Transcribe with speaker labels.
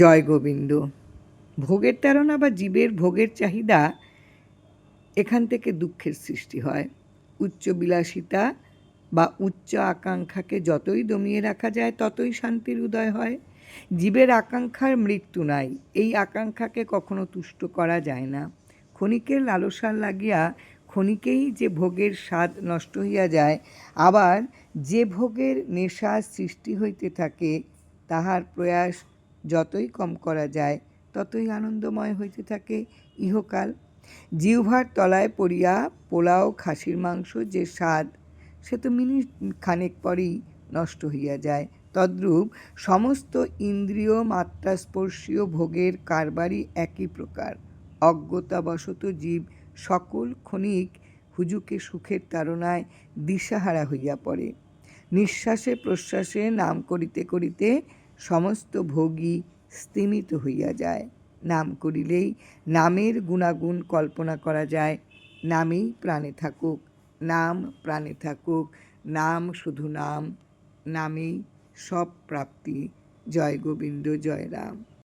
Speaker 1: জয় গোবিন্দ। ভোগের তাড়না বা জীবের ভোগের চাহিদা এখান থেকে দুঃখের সৃষ্টি হয়। উচ্চ বিলাসিতা বা উচ্চ আকাঙ্ক্ষাকে যতই দমিয়ে রাখা যায়, ততই শান্তির উদয় হয়। জীবের আকাঙ্ক্ষার মৃত্যু নাই, এই আকাঙ্ক্ষাকে কখনো তুষ্ট করা যায় না। ক্ষণিকের লালসার লাগিয়া ক্ষণিকেই যে ভোগের স্বাদ নষ্ট হইয়া যায়, আবার যে ভোগের নেশা সৃষ্টি হইতে থাকে, তাহার প্রয়াস যতই কম করা যায়, ততই আনন্দময় হইতে থাকে ইহকাল। জিহ্বার তলায় পড়িয়া পোলাও, খাসির মাংস যে স্বাদ, সে তো মিনিট খানেক পরেই নষ্ট হইয়া যায়। তদ্রূপ সমস্ত ইন্দ্রিয় মাত্রাস্পর্শীয় ভোগের কারবারই একই প্রকার। অজ্ঞতাবশত জীব সকল ক্ষণিক হুজুকে সুখের তাড়নায় দিশাহারা হইয়া পড়ে। নিঃশ্বাসে প্রশ্বাসে নাম করিতে করিতে সমস্ত ভোগী স্তিমিত হইয়া যায়। নাম করিলেই নামের গুণাগুণ কল্পনা করা যায়। নামেই প্রাণে থাকুক, নাম প্রাণে থাকুক, নাম শুধু নাম, নামেই সব প্রাপ্তি। জয় গোবিন্দ, জয় রাম।